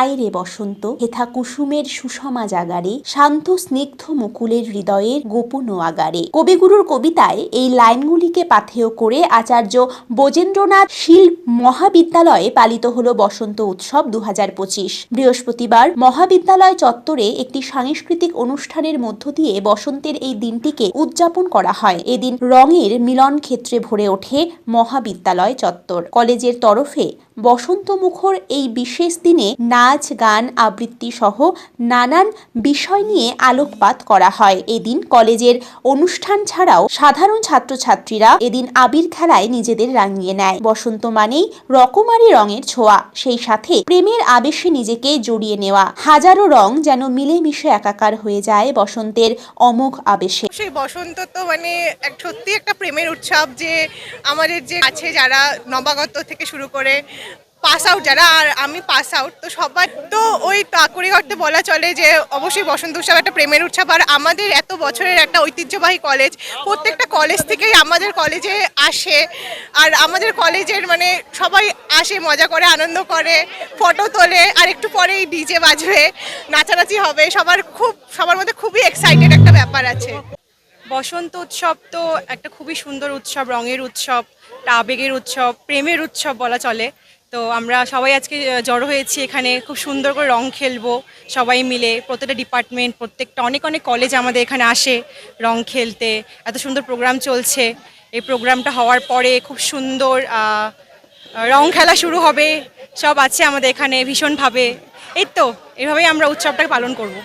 আয়রে বসন্ত, হেথা কুসুমের সুষমা জাগারে, শান্ত স্নিগ্ধ মুকুলের হৃদয়ের গোপন আগারে। কবিগুরুর কবিতায় এই লাইনগুলিকে পাথেয় করে আচার্য বোজেন্দ্রনাথ শিল মহাবিদ্যালয়ে পালিত হলো বসন্ত উৎসব দু হাজার পঁচিশ। বৃহস্পতিবার মহাবিদ্যালয় চত্বরে একটি সাংস্কৃতিক অনুষ্ঠানের মধ্য দিয়ে বসন্তের এই দিনটিকে উদযাপন করা হয়। এদিন রঙের মিলন ক্ষেত্রে ভরে ওঠে মহাবিদ্যালয় চত্বর। কলেজের তরফে বসন্ত মুখর এই বিশেষ দিনে নাচ, গান, আবৃত্তি সহ নানান বিষয় নিয়ে আলোকপাত করা হয়। এদিন কলেজের অনুষ্ঠান ছাড়াও সাধারণ ছাত্রছাত্রীরা এদিন আবির খেলায় নিজেদের রাঙিয়ে নেয়। বসন্ত মানেই রকমারি রঙের ছোঁয়া। সেই সাথে প্রেমের আবেশে নিজেকে জড়িয়ে নেওয়া। হাজারো রং যেন মিলেমিশে একাকার হয়ে যায় বসন্তের অমোঘ আবেশে। সেই বসন্ত তো মানে সত্যি একটা প্রেমের উৎসব যে আমাদের যে আছে যারা নবাগত থেকে শুরু করে পাস আউট যারা, আর আমি পাস আউট তো সবার তো ওই তাকুরি করতে বলা চলে যে, অবশ্যই বসন্ত উৎসব একটা প্রেমের উৎসব। আর আমাদের এত বছরের একটা ঐতিহ্যবাহী কলেজ প্রত্যেকটা কলেজ থেকেই আমাদের কলেজে আসে। আর আমাদের কলেজের মানে সবাই আসে, মজা করে, আনন্দ করে ফটো তোলে, আর একটু পরেই ডিজে বাজবে, নাচানাচি হবে। সবার খুব, সবার মধ্যে খুবই এক্সাইটেড একটা ব্যাপার আছে। বসন্ত উৎসব তো একটা খুবই সুন্দর উৎসব, রঙের উৎসব আবেগের উৎসব, প্রেমের উৎসব বলা চলে। তো আমরা সবাই আজকে জড়ো হয়েছি এখানে। খুব সুন্দর করে রং খেলব সবাই মিলে। প্রত্যেকটা ডিপার্টমেন্ট প্রত্যেকটা অনেক অনেক কলেজ আমাদের এখানে আসে রং খেলতে। এত সুন্দর প্রোগ্রাম চলছে। এই প্রোগ্রামটা হওয়ার পরে খুব সুন্দর রং খেলা শুরু হবে। সব আছে আমাদের এখানে ভীষণভাবে। এই তো, এভাবেই আমরা উৎসবটাকে পালন করব।